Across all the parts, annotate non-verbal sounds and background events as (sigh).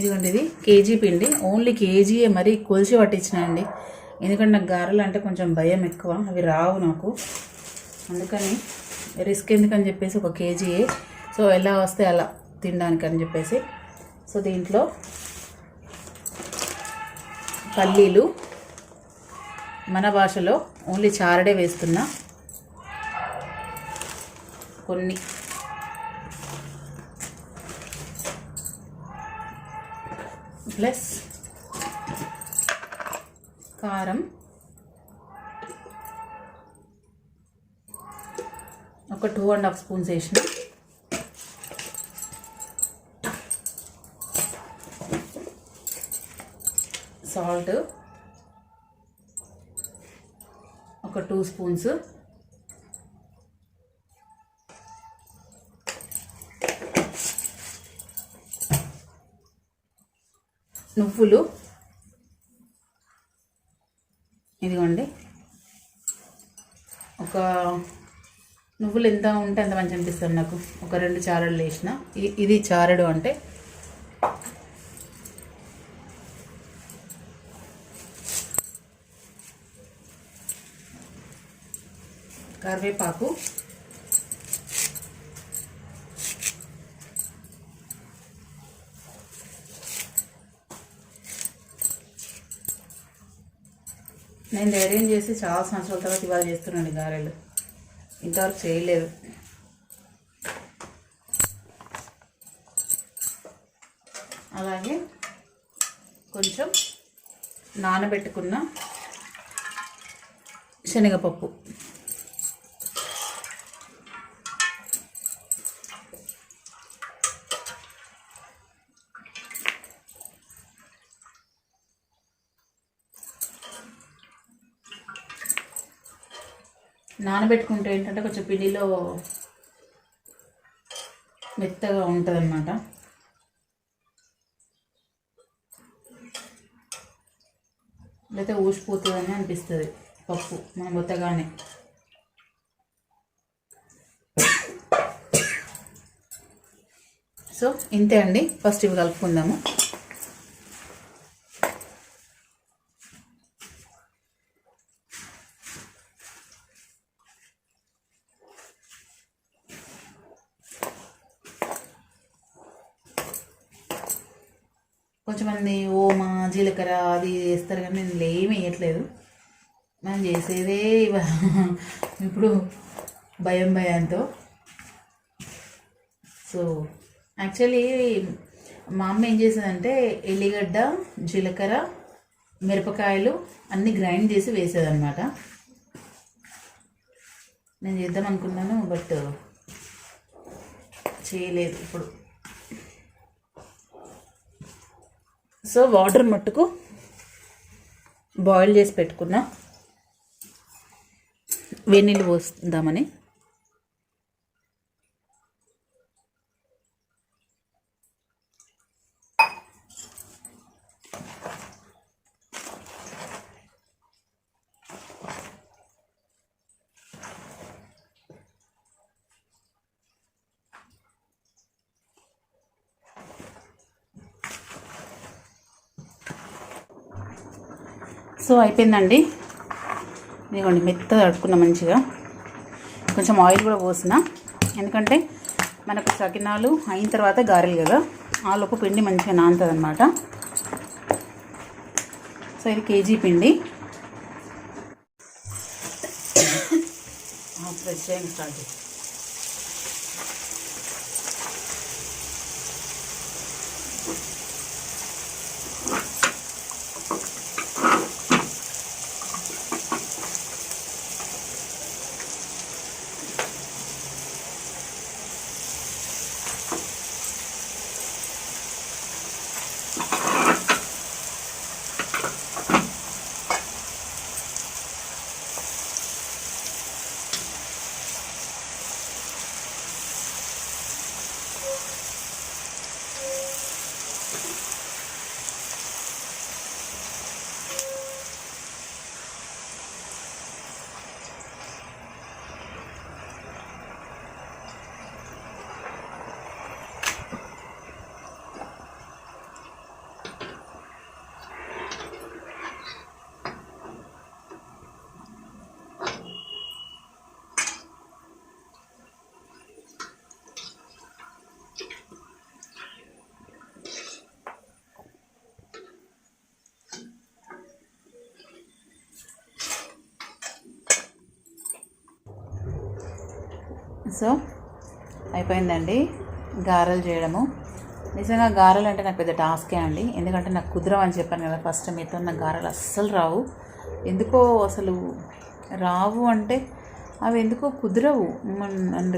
ఇదిగోండి ఇది కేజీ పిండి. ఓన్లీ కేజీయే మరీ కొలిచి పట్టించినాయండి. ఎందుకంటే నాకు గారెలు అంటే కొంచెం భయం ఎక్కువ. అవి రావు నాకు. అందుకని రిస్క్ ఎందుకని చెప్పేసి ఒక కేజీయే. సో ఎలా వస్తే అలా తినడానికి అని చెప్పేసి. సో దీంట్లో పల్లీలు. మన భాషలో ఓన్లీ చారడే వేస్తున్నా. కొన్ని. ప్లస్ కారం. ఒక టూ అండ్ హాఫ్ స్పూన్స్ వేసిన. సాల్ట్ ఒక టూ స్పూన్స్ ఉప్పులు ఇదిగోండి. ఒక నువ్వులు ఎంత ఉంటే అంత మంచి అనిపిస్తుంది నాకు. ఒక రెండు చారడు వేసిన. ఇది చారడు అంటే. కరివేపాకు. నేను ధైర్యం చేసి చాలా సంవత్సరాల తర్వాత ఇవాళ చేస్తున్నాను గారెలు. ఇంతవరకు చేయలేదు. అలాగే కొంచెం నానబెట్టుకున్న శనగపప్పు. నానబెట్టుకుంటే ఏంటంటే కొంచెం పిండిలో మెత్తగా ఉంటుంది అన్నమాట లేకపోతే ఊసిపోతుందని అనిపిస్తుంది పప్పు మనం మొత్తగానే సో ఇంతే అండి. ఫస్ట్ ఇవి కలుపుకుందాము. కొంచెం మంది ఓమ జీలకర్ర అది వేస్తారు కానీ నేను ఏమి వేయట్లేదు. మనం చేసేదే ఇప్పుడు భయం భయంతో. సో యాక్చువల్లీ మా అమ్మ ఏం చేసేదంటే ఎల్లిగడ్డ జీలకర్ర మిరపకాయలు అన్నీ గ్రైండ్ చేసి వేసేదన్నమాట. నేను చేద్దాం అనుకున్నాను బట్ చేయలేదు ఇప్పుడు. సో వాటర్ మట్టుకు బాయిల్ చేసి పెట్టుకున్నా. వెన్నీళ్ళు పోస్తుందామని సో అయిపోయిందండి. ఇదిగోండి మెత్తగా అడుక్కున్నా మంచిగా. కొంచెం ఆయిల్ కూడా పోసిన. ఎందుకంటే మనకు సకినాలు అయిన తర్వాత గారెలు కదా ఆలోపు పిండి మంచిగా నానుతుంది అనమాట సో ఇది కేజీ పిండి. ఫ్రెష్ స్టార్ట్ సో అయిపోయిందండి గారెలు చేయడము. నిజంగా గారెలు అంటే నాకు పెద్ద టాస్కే అండి. ఎందుకంటే నాకు కుదరం అని చెప్పాను కదా ఫస్ట్ మీతో నాకు గారెలు అస్సలు రావు. ఎందుకో అసలు రావు అంటే అవి ఎందుకో కుదరవు. అండ్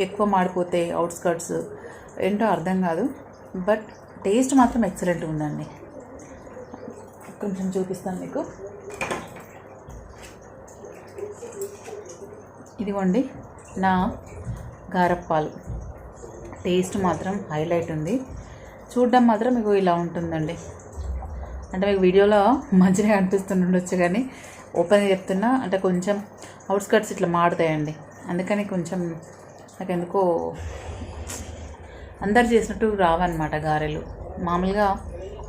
ఎక్కువ మాడిపోతే అవుట్స్కట్స్ ఏంటో అర్థం కాదు. బట్ టేస్ట్ మాత్రం ఎక్సలెంట్ ఉందండి. కొంచెం చూపిస్తాను మీకు. ఇదిగోండి. నా గారప్పాలు. టేస్ట్ మాత్రం హైలైట్ ఉంది. చూడడం మాత్రం మీకు ఇలా ఉంటుందండి. అంటే మీకు వీడియోలో మంచిగా అనిపిస్తుండొచ్చు కానీ ఓపెన్ చెప్తున్నా అంటే కొంచెం అవుట్స్కట్స్ ఇట్లా మాడుతాయండి అందుకని కొంచెం నాకు ఎందుకో అందరు చేసినట్టు రావన్నమాట గారెలు. మామూలుగా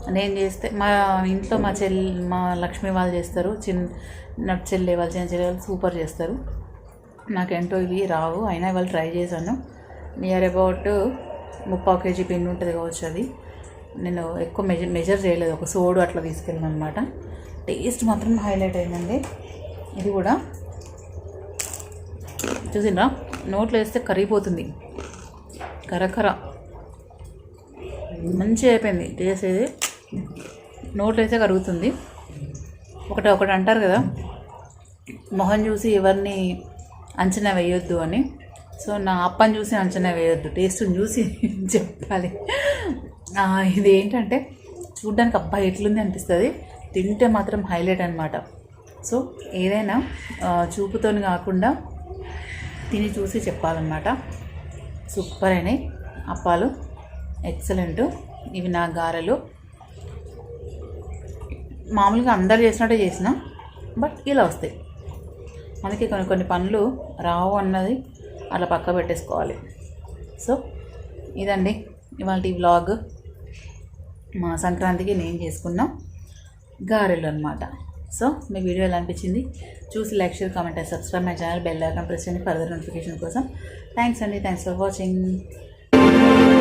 నేను చేస్తే మా ఇంట్లో మా చెల్లి మా లక్ష్మి వాళ్ళు చేస్తారు. చిన్న చెల్లె వాళ్ళు చిన్న చెల్లె వాళ్ళు సూపర్ చేస్తారు. నాకేంటో ఇవి రావు అయినా ఇవాళ ట్రై చేశాను. నియర్ అబౌట్ ముప్పావు కేజీ పిన్ ఉంటుంది కావచ్చు అది. నేను ఎక్కువ మెజర్ మెజర్ చేయలేదు ఒక సోడు అట్లా తీసుకెళ్ళాను అనమాట టేస్ట్ మాత్రం హైలైట్ అయిందండి. ఇది కూడా చూసిండ్రా? నోట్లో వేస్తే కరిగిపోతుంది. కరకర. మంచిగా అయిపోయింది టేస్ట్ ఇది నోట్లో వేస్తే కరుగుతుంది. ఒకటి ఒకటి అంటారు కదా? మొహం చూసి ఎవరిని అంచనా వేయొద్దు అని. సో నా అప్పని చూసి అంచనా వేయొద్దు. టేస్ట్ని చూసి (laughs) చెప్పాలి. ఇది ఏంటంటే చూడ్డానికి అబ్బాయి ఎట్లుంది అనిపిస్తుంది? తింటే మాత్రం హైలైట్ అనమాట సో ఏదైనా చూపుతోని కాకుండా తిని చూసి చెప్పాలన్నమాట. సూపర్ అయినాయి. అప్పాలు ఎక్సలెంట్. ఇవి నా గారెలు. మామూలుగా అందరు చేసినట్టే చేసిన బట్ ఇలా వస్తాయి. మనకి కొన్ని కొన్ని పనులు రావు అన్నది అలా పక్క పెట్టేసుకోవాలి. సో ఇదండి ఇవాళ ఈ వ్లాగ్ మా సంక్రాంతికి నేను చేసుకున్న గారెలు అనమాట సో మీ వీడియో ఎలా అనిపించింది? చూసి like share comment and subscribe my channel. Bell icon press చేయండి. ఫర్దర్ నోటిఫికేషన్ కోసం. థ్యాంక్స్ అండి. Thanks for watching.